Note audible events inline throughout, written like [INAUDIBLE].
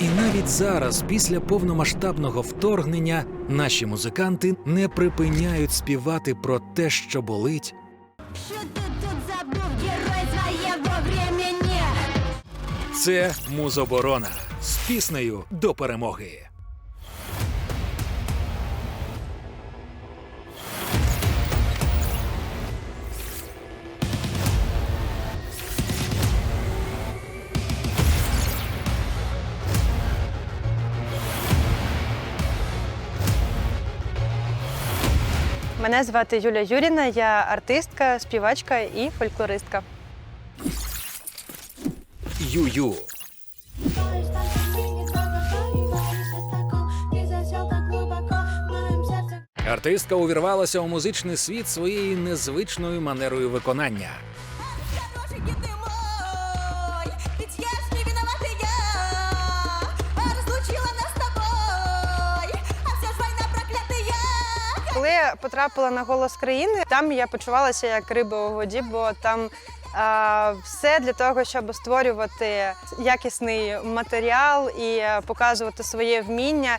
І навіть зараз, після повномасштабного вторгнення, наші музиканти не припиняють співати про те, що болить, Що ти тут забув герой своєго времени? Це музоборона з піснею до перемоги. Мене звати Юля Юріна, я артистка, співачка і фольклористка. Ю-ю. Артистка увірвалася у музичний світ своєю незвичною манерою виконання. Потрапила на голос країни, там я почувалася як риба у воді, бо там а, все для того, щоб створювати якісний матеріал і е, показувати своє вміння.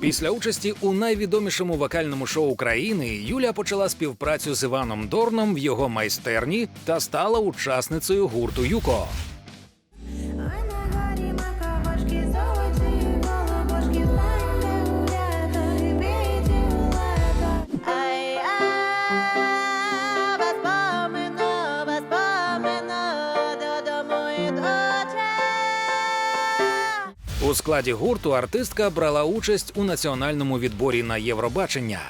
Після участі у найвідомішому вокальному шоу країни Юля почала співпрацю з Іваном Дорном в його майстерні та стала учасницею гурту Юко. У складі гурту артистка брала участь у національному відборі на Євробачення.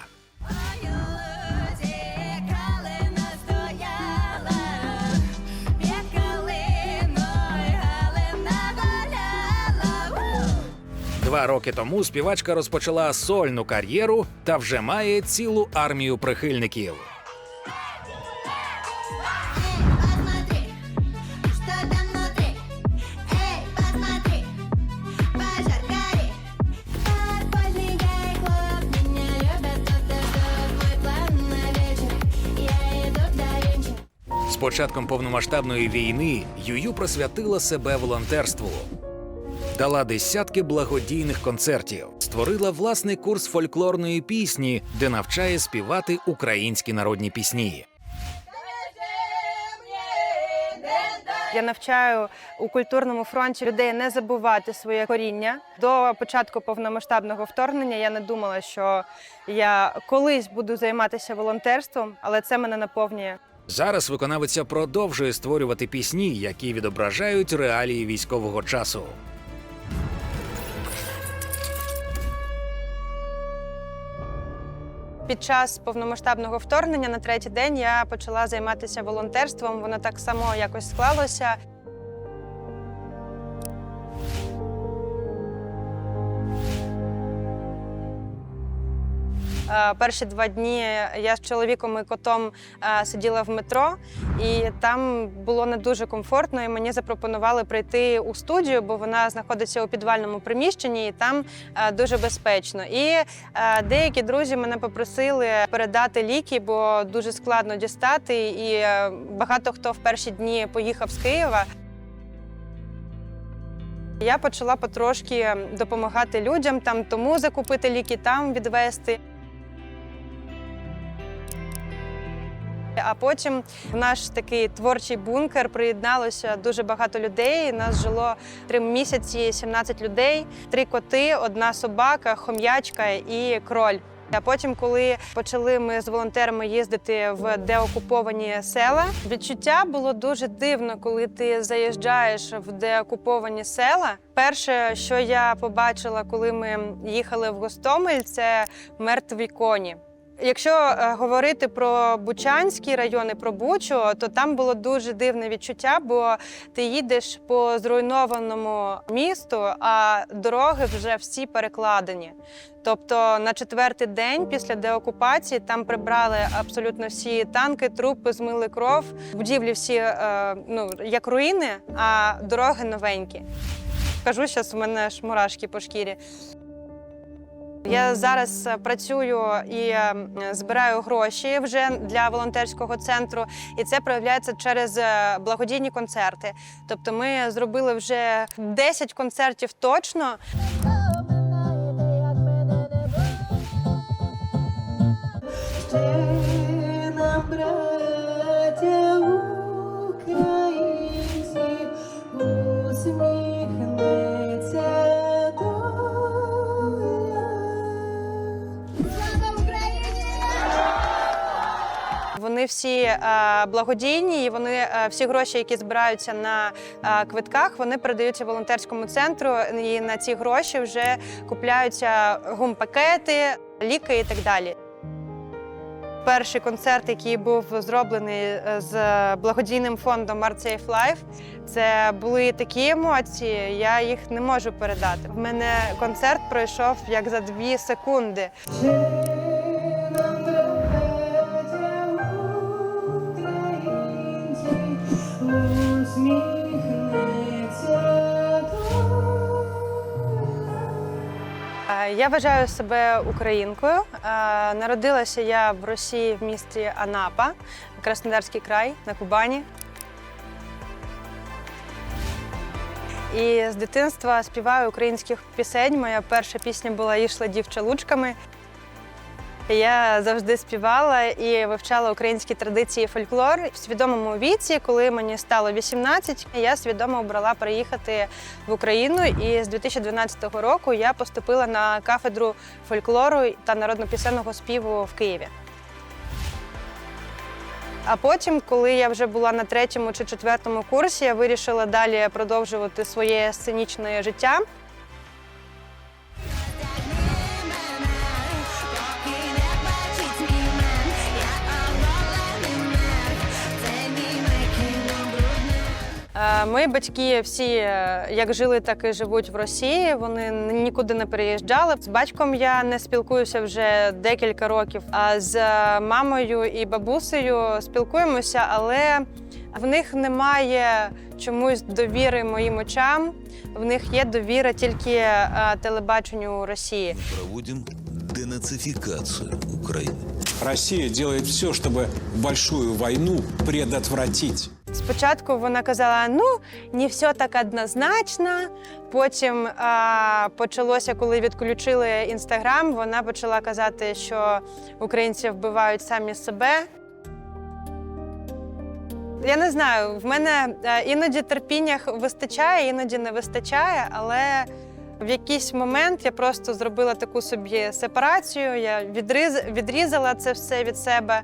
Два роки тому співачка розпочала сольну кар'єру та вже має цілу армію прихильників. Початком повномасштабної війни Юю присвятила себе волонтерству. Дала десятки благодійних концертів, створила власний курс фольклорної пісні, де навчає співати українські народні пісні. Я навчаю у культурному фронті людей не забувати своє коріння. До початку повномасштабного вторгнення я не думала, що я колись буду займатися волонтерством, але це мене наповнює. Зараз виконавиця продовжує створювати пісні, які відображають реалії військового часу. Під час повномасштабного вторгнення на третій день я почала займатися волонтерством. Воно так само якось склалося. Перші два дні я з чоловіком і котом е, сиділа в метро, і там було не дуже комфортно. І мені запропонували прийти у студію, бо вона знаходиться у підвальному приміщенні, і там е, дуже безпечно. І е, деякі друзі мене попросили передати ліки, бо дуже складно дістати. І е, багато хто в перші дні поїхав з Києва. Я почала потрошки допомагати людям, там тому закупити ліки, там відвести. А потім в наш такий творчий бункер приєдналося дуже багато людей. Нас жило три місяці, 17 людей, три коти, одна собака, хом'ячка і кроль. А потім, коли почали ми з волонтерами їздити в деокуповані села, відчуття було дуже дивно, коли ти заїжджаєш в деокуповані села. Перше, що я побачила, коли ми їхали в Гостомель, це мертві коні. Якщо е, говорити про Бучанський район і про Бучу, то там було дуже дивне відчуття, бо ти їдеш по зруйнованому місту, а дороги вже всі перекладені. Тобто на четвертий день після деокупації там прибрали абсолютно всі танки, трупи, змили кров. Будівлі всі е, ну, як руїни, а дороги новенькі. Кажу, зараз у мене аж мурашки по шкірі. Я зараз е, працюю і е, збираю гроші вже для волонтерського центру, і це проявляється через е, благодійні концерти. Тобто, ми зробили вже 10 концертів точно. нам, Вони всі е, благодійні, і вони е, всі гроші, які збираються на е, квитках, вони передаються волонтерському центру. І на ці гроші вже купляються гумпакети, ліки і так далі. Перший концерт, який був зроблений з благодійним фондом Art Safe Life, це були такі емоції, я їх не можу передати. В мене концерт пройшов як за дві секунди. Я вважаю себе українкою. Е, Народилася я в Росії в місті Анапа, Краснодарський край на Кубані. І з дитинства співаю українських пісень. Моя перша пісня була Ішла дівча лучками. Я завжди співала і вивчала українські традиції фольклор. В свідомому віці, коли мені стало 18, я свідомо обрала приїхати в Україну. І з 2012 року я поступила на кафедру фольклору та народно-пісенного співу в Києві. А потім, коли я вже була на третьому чи четвертому курсі, я вирішила далі продовжувати своє сценічне життя. Мої батьки всі е, як жили, так і живуть в Росії. Вони нікуди не переїжджали. З батьком я не спілкуюся вже декілька років. А з е, мамою і бабусею спілкуємося, але в них немає чомусь довіри моїм очам. В них є довіра тільки е, телебаченню Росії. Проводим денацификацию Украины. Россия делает все, чтобы большую войну предотвратить. Спочатку вона казала: ну не все так однозначно. Потім а, почалося, коли відключили інстаграм, вона почала казати, що українці вбивають самі себе. Я не знаю, в мене е, іноді терпіння вистачає, іноді не вистачає, але в якийсь момент я просто зробила таку собі сепарацію. Я відрізала це все від себе.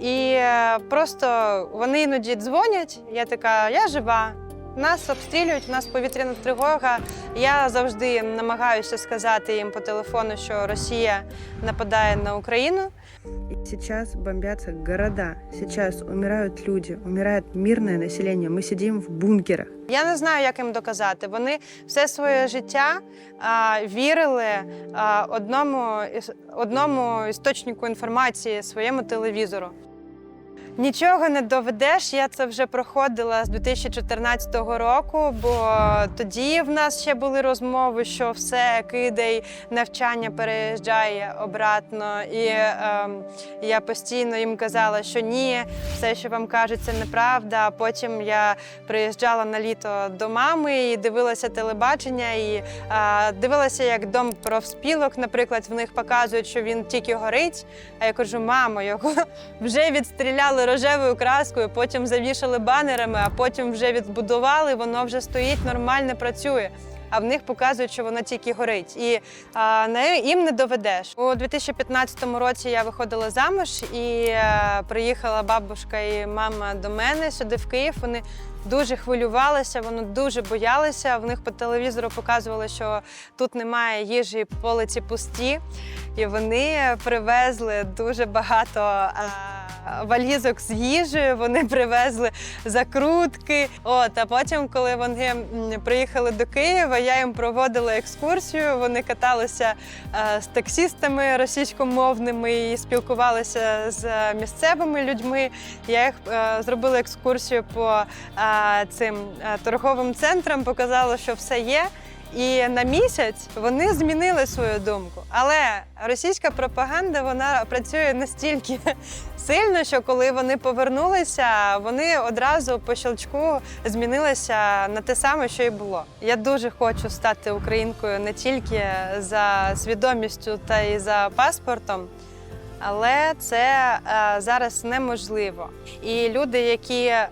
І е, просто вони іноді дзвонять. Я така, я жива. Нас обстрілюють, у нас повітряна тривога. Я завжди намагаюся сказати їм по телефону, що Росія нападає на Україну. Сейчас бомбятся города, сейчас умирают люди, умирает мирное население. Мы сидим в бункерах. Я не знаю, як їм доказати. Вони все своє життя а, вірили а, одному, одному істочнику інформації своєму телевізору. Нічого не доведеш. Я це вже проходила з 2014 року, бо тоді в нас ще були розмови, що все кидай, навчання переїжджає обратно. І ем, я постійно їм казала, що ні, все, що вам кажуть, це неправда. А потім я приїжджала на літо до мами і дивилася телебачення, і е, дивилася, як дом профспілок, наприклад, в них показують, що він тільки горить. А я кажу, мамо, його [LAUGHS] вже відстріляли рожевою краскою, потім завішали банерами, а потім вже відбудували, воно вже стоїть, нормально працює. А в них показують, що воно тільки горить. І а, не, їм не доведеш. У 2015 році я виходила замуж і е, приїхала бабушка і мама до мене сюди в Київ. Вони дуже хвилювалися, вони дуже боялися. В них по телевізору показували, що тут немає їжі, полиці пусті. І вони привезли дуже багато а, валізок з їжею. Вони [LAUGHS] привезли закрутки. От а потім, коли вони приїхали до Києва, я їм проводила екскурсію. Вони каталися з таксістами російськомовними і спілкувалися з місцевими людьми. Я їх е, зробила екскурсію по цим е, торговим центрам, показала, що все є. І на місяць вони змінили свою думку. Але російська пропаганда вона працює настільки [LAUGHS] сильно, що коли вони повернулися, вони одразу по щелчку змінилися на те саме, що і було. Я дуже хочу стати українкою не тільки за свідомістю та й за паспортом. Але це е, зараз неможливо. І люди, які е,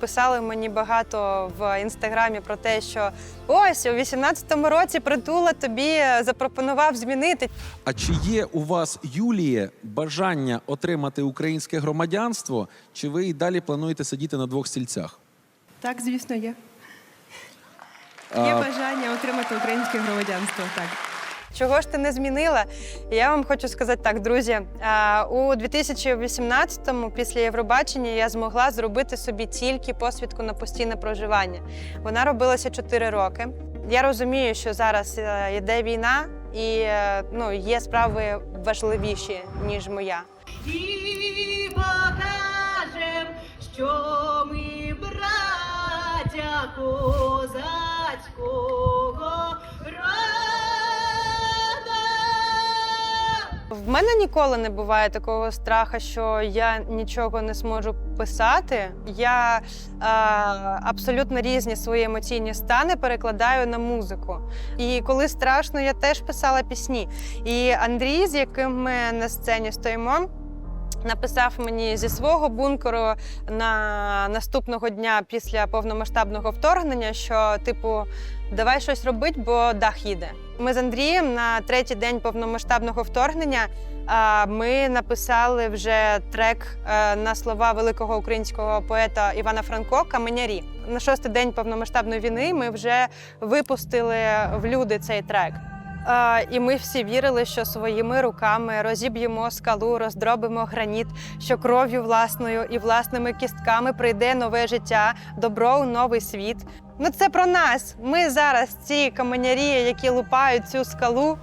писали мені багато в інстаграмі про те, що ось у 18-му році притула тобі запропонував змінити. А чи є у вас, Юліє, бажання отримати українське громадянство, чи ви і далі плануєте сидіти на двох стільцях? Так, звісно, є. Є бажання отримати українське громадянство. Так. Чого ж ти не змінила? Я вам хочу сказати так, друзі. У 2018-му, після Євробачення, я змогла зробити собі тільки посвідку на постійне проживання. Вона робилася 4 роки. Я розумію, що зараз е, йде війна, і е, ну, є справи важливіші, ніж моя. Що ми браття козацького. В мене ніколи не буває такого страху, що я нічого не зможу писати. Я е, абсолютно різні свої емоційні стани перекладаю на музику. І коли страшно, я теж писала пісні. І Андрій, з яким ми на сцені стоїмо. Написав мені зі свого бункеру на наступного дня після повномасштабного вторгнення, що типу давай щось робити, бо дах їде. Ми з Андрієм на третій день повномасштабного вторгнення а, ми написали вже трек е, на слова великого українського поета Івана Франко Каменярі. На шостий день повномасштабної війни ми вже випустили в люди цей трек. І ми всі вірили, що своїми руками розіб'ємо скалу, роздробимо граніт, що кров'ю власною і власними кістками прийде нове життя, добро у новий світ. Ну це про нас. Ми зараз ці каменярі, які лупають цю скалу.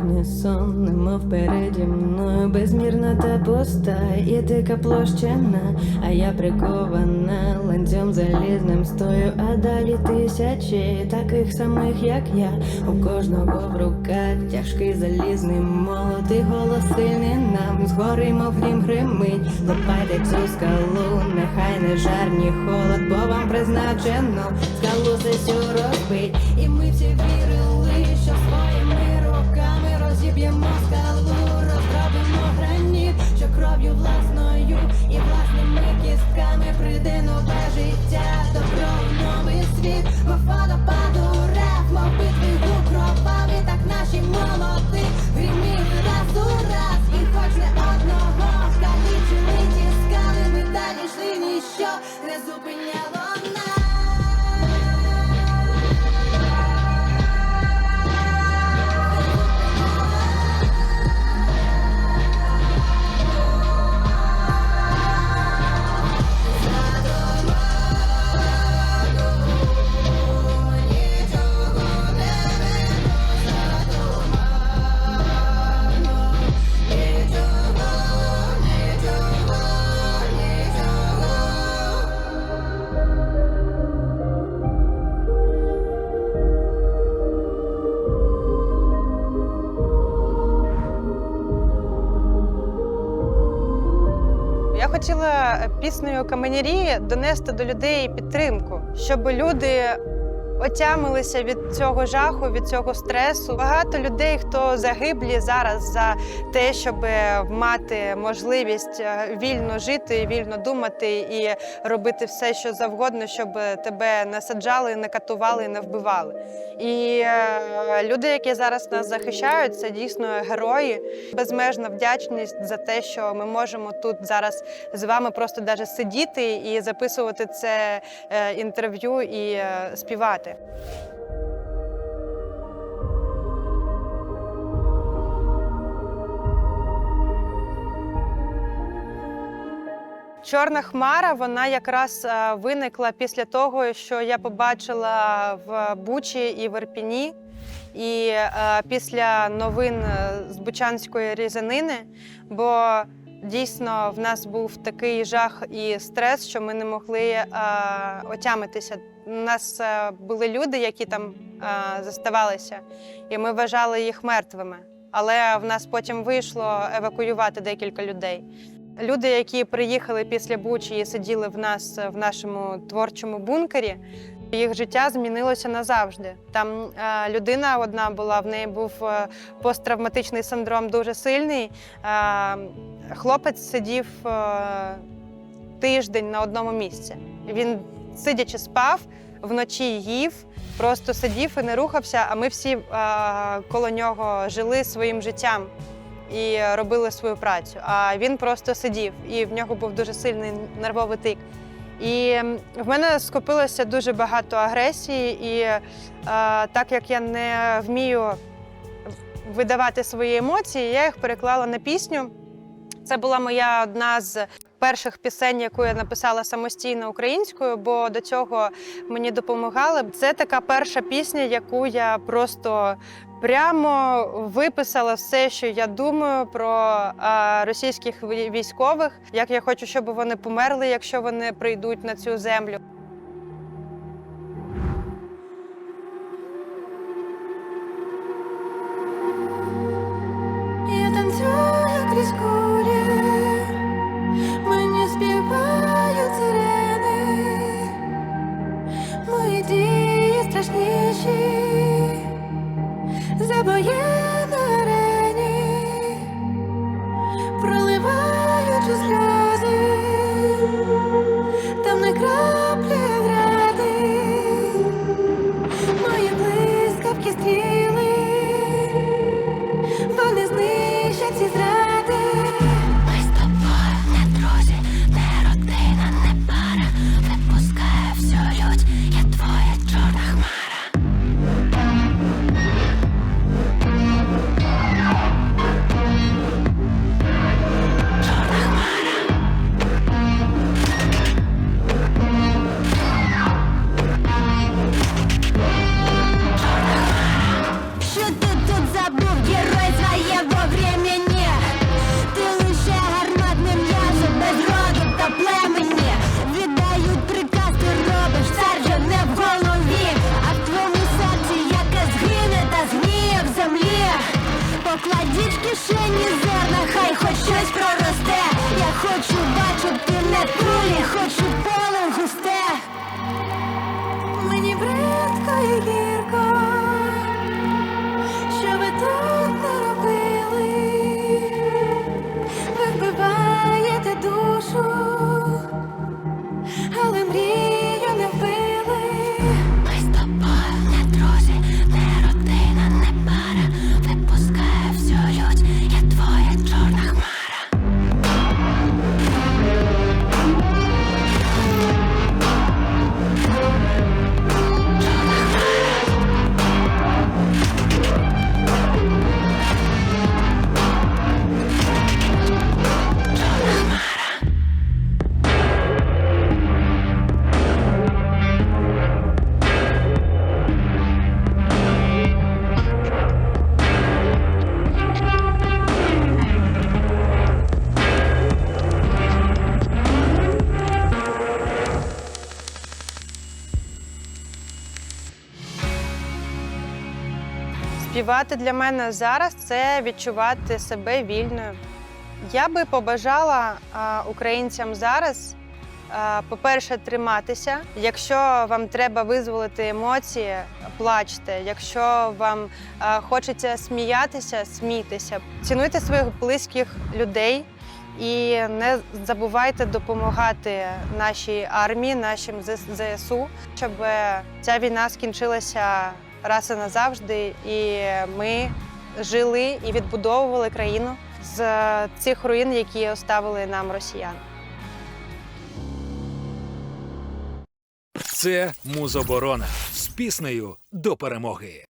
Дивний сон, немов переді мною безмірна та пуста, і дика площина, а я прикована ланцем залізним стою, а далі тисячі таких самих, як я. У кожного в руках тяжкий залізний молот, і голос сильний нам згори, мов грім гримить. Лопайте цю скалу, нехай не жар, ні холод, бо вам призначено скалу сесю розбить. І ми всі вірили, хотіла каменярії донести до людей підтримку, щоб люди отямилися від цього жаху, від цього стресу. Багато людей, хто загиблі зараз за те, щоб мати можливість е, вільно жити, вільно думати і робити все, що завгодно, щоб тебе не саджали, не катували, не вбивали. І е, люди, які зараз нас захищають, це дійсно герої. Безмежна вдячність за те, що ми можемо тут зараз з вами просто даже сидіти і записувати це е, інтерв'ю і е, працювати. Чорна хмара вона якраз е, виникла після того, що я побачила в Бучі і в Ірпіні. І е, після новин е, з Бучанської різанини. бо дійсно в нас був такий жах і стрес, що ми не могли е, отямитися. У нас е, були люди, які там е, заставалися, і ми вважали їх мертвими. Але в нас потім вийшло евакуювати декілька людей. Люди, які приїхали після Бучі і сиділи в нас в нашому творчому бункері, їх життя змінилося назавжди. Там е, людина одна була, в неї був е, посттравматичний синдром дуже сильний. Е, хлопець сидів е, тиждень на одному місці. Він, сидячи, спав, вночі їв, просто сидів і не рухався. А ми всі е, коло нього жили своїм життям і робили свою працю. А він просто сидів, і в нього був дуже сильний нервовий тик. І в мене скопилося дуже багато агресії, і е, так як я не вмію видавати свої емоції, я їх переклала на пісню. Це була моя одна з перших пісень, яку я написала самостійно українською, бо до цього мені допомагали. Це така перша пісня, яку я просто прямо виписала все, що я думаю про російських вій- військових, як я хочу, щоб вони померли, якщо вони прийдуть на цю землю. За Співати для мене зараз це відчувати себе вільною. Я би побажала українцям зараз, по-перше, триматися. Якщо вам треба визволити емоції, плачте. Якщо вам хочеться сміятися, смійтеся. Цінуйте своїх близьких людей і не забувайте допомагати нашій армії, нашим ЗСУ, щоб ця війна скінчилася раз і назавжди, і ми жили і відбудовували країну з цих руїн, які оставили нам росіяни. Це Музоборона з піснею до перемоги.